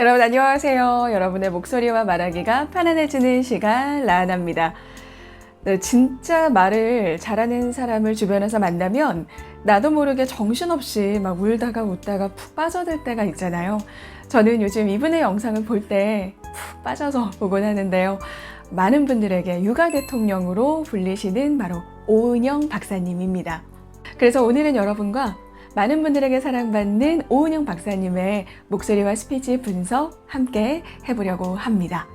여러분 안녕하세요. 여러분의 목소리와 말하기가 편안해지는 시간 라은아입니다. 네, 진짜 말을 잘하는 사람을 주변에서 만나면 나도 모르게 정신없이 막 울다가 웃다가 푹 빠져들 때가 있잖아요. 저는 요즘 이분의 영상을 볼 때 푹 빠져서 보곤 하는데요. 많은 분들에게 육아 대통령으로 불리시는 바로 오은영 박사님입니다. 그래서 오늘은 여러분과 많은 분들에게 사랑받는 오은영 박사님의 목소리와 스피치 분석 함께 해보려고 합니다.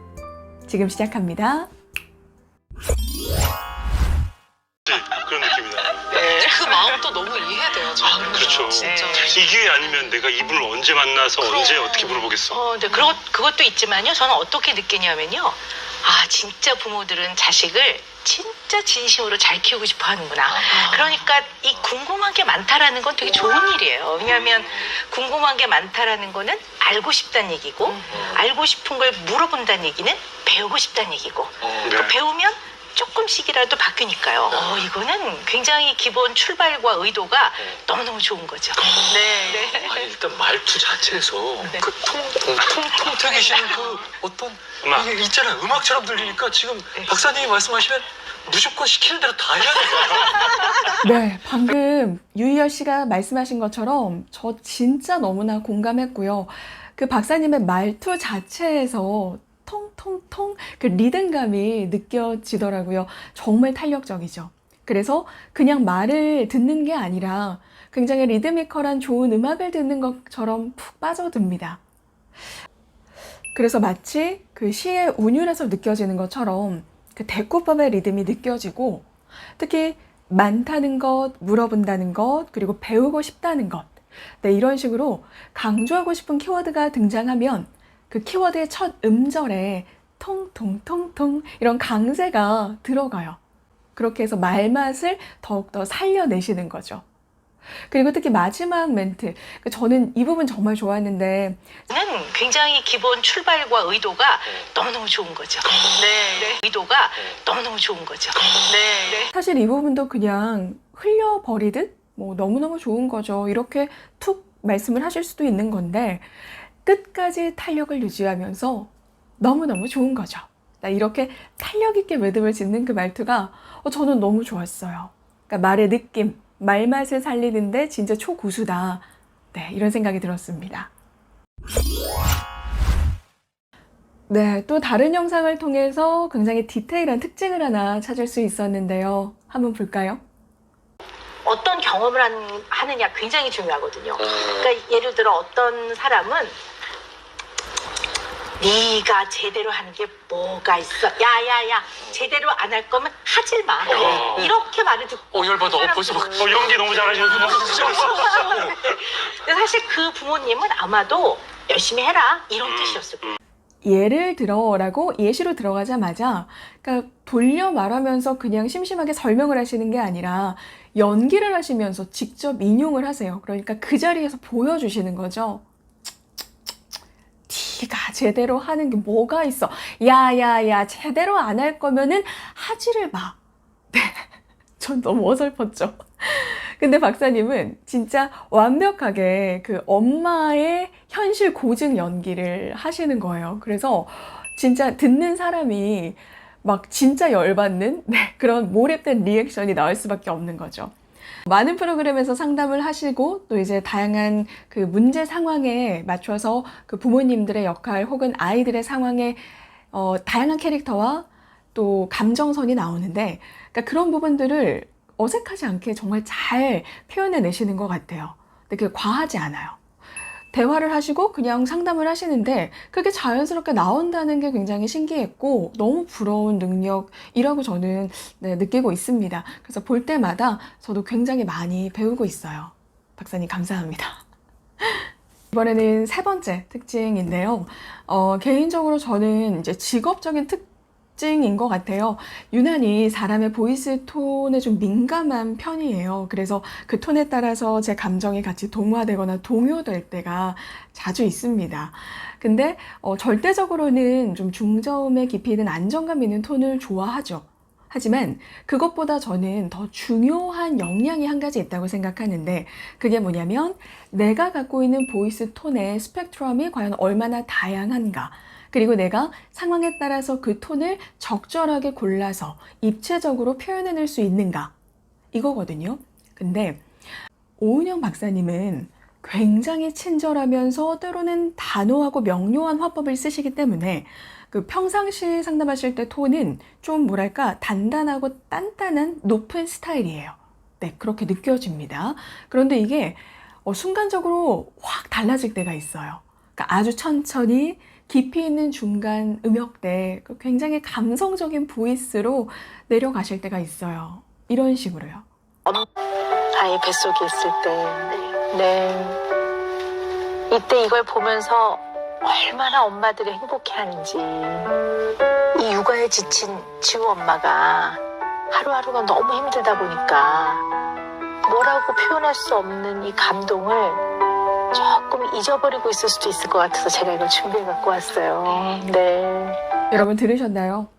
지금 시작합니다. 그런 느낌이다. 그 마음도 너무 이해돼요. 저는. 아, 그렇죠. 진짜. 이 기회 아니면 내가 이분을 언제 만나서 그럼. 언제 어떻게 물어보겠어. 어, 근데 그것, 그것도 있지만요. 저는 어떻게 느끼냐면요. 아, 진짜 부모들은 자식을 진짜 진심으로 잘 키우고 싶어 하는구나. 그러니까 이 궁금한 게 많다라는 건 되게 좋은 일이에요. 왜냐하면 궁금한 게 많다라는 거는 알고 싶다는 얘기고, 알고 싶은 걸 물어본다는 얘기는 배우고 싶다는 얘기고, 그 네. 배우면 조금씩이라도 바뀌니까요. 어, 이거는 굉장히 기본 출발과 의도가 너무너무 좋은 거죠. 네. 네. 아니 일단 말투 자체에서 네. 그 통통통 튀기시는 그 어떤 음악. 이게 있잖아요 음악처럼 들리니까 지금 네. 박사님이 말씀하시면 무조건 시키는 대로 다 해야 돼요. 네, 방금 유희열 씨가 말씀하신 것처럼 저 진짜 너무나 공감했고요. 그 박사님의 말투 자체에서 통통통 그 리듬감이 느껴지더라고요. 정말 탄력적이죠. 그래서 그냥 말을 듣는 게 아니라 굉장히 리드미컬한 좋은 음악을 듣는 것처럼 푹 빠져듭니다. 그래서 마치 그 시의 운율에서 느껴지는 것처럼 그 대꾸법의 리듬이 느껴지고 특히 많다는 것, 물어본다는 것, 그리고 배우고 싶다는 것. 네, 이런 식으로 강조하고 싶은 키워드가 등장하면 그 키워드의 첫 음절에 통통통통 이런 강세가 들어가요. 그렇게 해서 말맛을 더욱더 살려내시는 거죠. 그리고 특히 마지막 멘트. 그 저는 이 부분 정말 좋았는데 는 굉장히 기본 출발과 의도가 너무너무 좋은 거죠. 네. 의도가 너무너무 좋은 거죠. 네. 사실 이 부분도 그냥 흘려버리듯 뭐 너무너무 좋은 거죠. 이렇게 툭 말씀을 하실 수도 있는 건데 끝까지 탄력을 유지하면서 너무너무 좋은 거죠. 나 이렇게 탄력 있게 매듭을 짓는 그 말투가 어, 저는 너무 좋았어요. 그러니까 말의 느낌, 말맛을 살리는데 진짜 초고수다. 네, 이런 생각이 들었습니다. 네, 또 다른 영상을 통해서 굉장히 디테일한 특징을 하나 찾을 수 있었는데요. 한번 볼까요? 어떤 경험을 한- 하느냐 굉장히 중요하거든요. 그러니까 예를 들어 어떤 사람은 네가 제대로 하는 게 뭐가 있어? 야야야 제대로 안 할 거면 하질 마. 어. 이렇게 말을 듣고 어 열받아. 어, 벌써 막 어, 연기 너무 잘하시는구나. 근데 사실 그 부모님은 아마도 열심히 해라 이런 뜻이었을 거예요. 예를 들어라고 예시로 들어가자마자 그러니까 돌려 말하면서 그냥 심심하게 설명을 하시는 게 아니라 연기를 하시면서 직접 인용을 하세요. 그러니까 그 자리에서 보여주시는 거죠. 제대로 하는 게 뭐가 있어? 야 야 야 제대로 안 할 거면은 하지를 마. 네, 전 너무 어설펐죠. 근데 박사님은 진짜 완벽하게 그 엄마의 현실 고증 연기를 하시는 거예요. 그래서 진짜 듣는 사람이 막 진짜 열받는 네, 그런 몰입된 리액션이 나올 수밖에 없는 거죠. 많은 프로그램에서 상담을 하시고 또 이제 다양한 그 문제 상황에 맞춰서 그 부모님들의 역할 혹은 아이들의 상황에 어, 다양한 캐릭터와 또 감정선이 나오는데 그러니까 그런 부분들을 어색하지 않게 정말 잘 표현해 내시는 것 같아요. 근데 그게 과하지 않아요. 대화를 하시고 그냥 상담을 하시는데 그게 자연스럽게 나온다는 게 굉장히 신기했고 너무 부러운 능력이라고 저는 네, 느끼고 있습니다. 그래서 볼 때마다 저도 굉장히 많이 배우고 있어요. 박사님 감사합니다. 이번에는 세 번째 특징인데요. 어, 개인적으로 저는 이제 직업적인 특징 인 것 같아요. 유난히 사람의 보이스 톤에 좀 민감한 편이에요. 그래서 그 톤에 따라서 제 감정이 같이 동화되거나 동요될 때가 자주 있습니다. 근데 어, 절대적으로는 좀 중저음의 깊이 있는 안정감 있는 톤을 좋아하죠. 하지만 그것보다 저는 더 중요한 역량이 한 가지 있다고 생각하는데 그게 뭐냐면 내가 갖고 있는 보이스 톤의 스펙트럼이 과연 얼마나 다양한가. 그리고 내가 상황에 따라서 그 톤을 적절하게 골라서 입체적으로 표현해낼 수 있는가. 이거거든요. 근데 오은영 박사님은 굉장히 친절하면서 때로는 단호하고 명료한 화법을 쓰시기 때문에 그 평상시 상담하실 때 톤은 좀 뭐랄까 단단하고 단단한 높은 스타일이에요. 네, 그렇게 느껴집니다. 그런데 이게 어, 순간적으로 확 달라질 때가 있어요. 그러니까 아주 천천히 깊이 있는 중간 음역대 그 굉장히 감성적인 보이스로 내려가실 때가 있어요. 이런 식으로요. 아이 뱃속에 있을 때. 네. 이때 이걸 보면서 얼마나 엄마들이 행복해하는지. 이 육아에 지친 지우 엄마가 하루하루가 너무 힘들다 보니까 뭐라고 표현할 수 없는 이 감동을 조금 잊어버리고 있을 수도 있을 것 같아서 제가 이걸 준비해 갖고 왔어요. 네. 여러분 들으셨나요?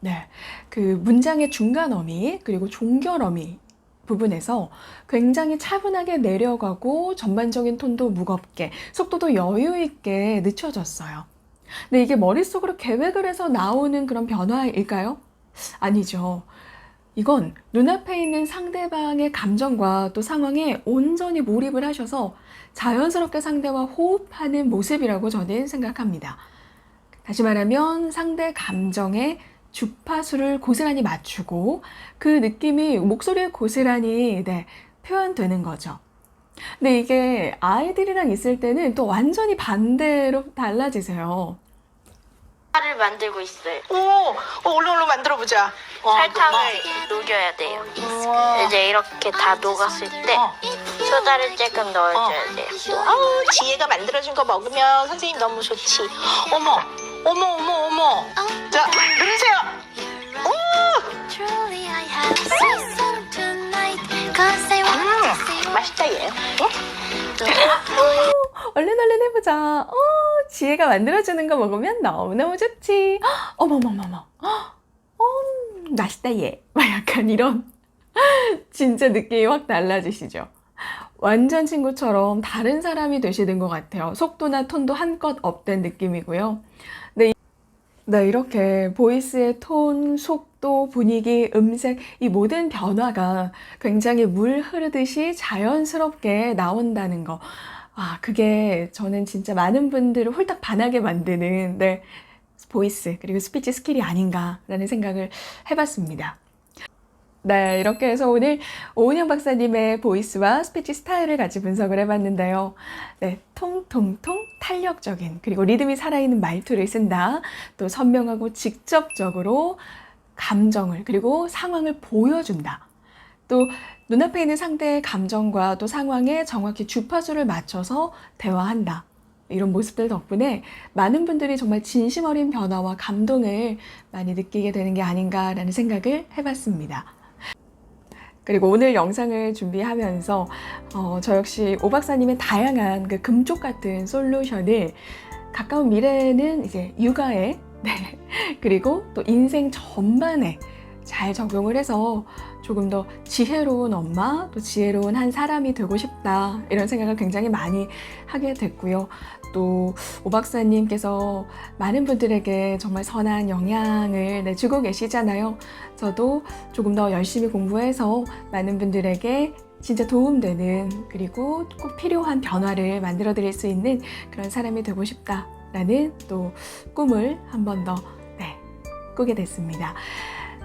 네. 그 문장의 중간 어미 그리고 종결 어미 부분에서 굉장히 차분하게 내려가고 전반적인 톤도 무겁게 속도도 여유 있게 늦춰졌어요. 근데 이게 머릿속으로 계획을 해서 나오는 그런 변화일까요? 아니죠. 이건 눈앞에 있는 상대방의 감정과 또 상황에 온전히 몰입을 하셔서 자연스럽게 상대와 호흡하는 모습이라고 저는 생각합니다. 다시 말하면 상대 감정에 주파수를 고스란히 맞추고 그 느낌이 목소리에 고스란히 네, 표현되는 거죠. 근데 이게 아이들이랑 있을 때는 또 완전히 반대로 달라지세요. 를 만들고 있어요. 오, 어, 얼른 얼른 만들어 보자. 설탕을 녹여야 돼요. 이제 이렇게 다 녹았을 때 소다를 조금 넣어줘야 돼요. 아우 지혜가 만들어준 거 먹으면 선생님 너무 좋지. 어머, 어머, 어머, 어머. 자, 누르세요. See 음, 맛있다 얘. 얼른 얼른 해보자. 어, 지혜가 만들어주는 거 먹으면 너무너무 좋지. 헉, 어머머머머. 헉, 어, 맛있다 얘. 막 약간 이런 진짜 느낌이 확 달라지시죠. 완전 친구처럼 다른 사람이 되시는 것 같아요. 속도나 톤도 한껏 업된 느낌이고요. 네, 이- 네, 이렇게 보이스의 톤, 속도, 분위기, 음색, 이 모든 변화가 굉장히 물 흐르듯이 자연스럽게 나온다는 거. 아, 그게 저는 진짜 많은 분들을 홀딱 반하게 만드는, 네, 보이스, 그리고 스피치 스킬이 아닌가라는 생각을 해봤습니다. 네, 이렇게 해서 오늘 오은영 박사님의 보이스와 스피치 스타일을 같이 분석을 해봤는데요. 네, 통통통 탄력적인 그리고 리듬이 살아있는 말투를 쓴다. 또 선명하고 직접적으로 감정을 그리고 상황을 보여준다. 또 눈앞에 있는 상대의 감정과 또 상황에 정확히 주파수를 맞춰서 대화한다. 이런 모습들 덕분에 많은 분들이 정말 진심 어린 변화와 감동을 많이 느끼게 되는 게 아닌가라는 생각을 해봤습니다. 그리고 오늘 영상을 준비하면서 어, 저 역시 오 박사님의 다양한 그 금쪽 같은 솔루션을 가까운 미래에는 이제 육아에 네, 그리고 또 인생 전반에 잘 적용을 해서 조금 더 지혜로운 엄마, 또 지혜로운 한 사람이 되고 싶다 이런 생각을 굉장히 많이 하게 됐고요. 또 오 박사님께서 많은 분들에게 정말 선한 영향을 네, 주고 계시잖아요. 저도 조금 더 열심히 공부해서 많은 분들에게 진짜 도움되는 그리고 꼭 필요한 변화를 만들어 드릴 수 있는 그런 사람이 되고 싶다라는 또 꿈을 한 번 더 네, 꾸게 됐습니다.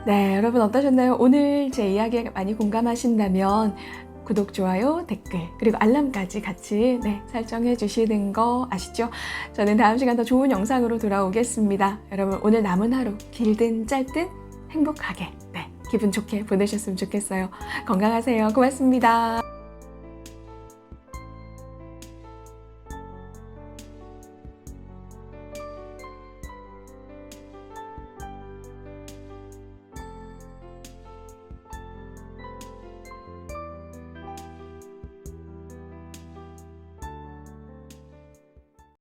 네, 여러분 어떠셨나요? 오늘 제 이야기에 많이 공감하신다면 구독, 좋아요, 댓글, 그리고 알람까지 같이 네, 설정해 주시는 거 아시죠? 저는 다음 시간 더 좋은 영상으로 돌아오겠습니다. 여러분 오늘 남은 하루 길든 짧든 행복하게 네, 기분 좋게 보내셨으면 좋겠어요. 건강하세요. 고맙습니다.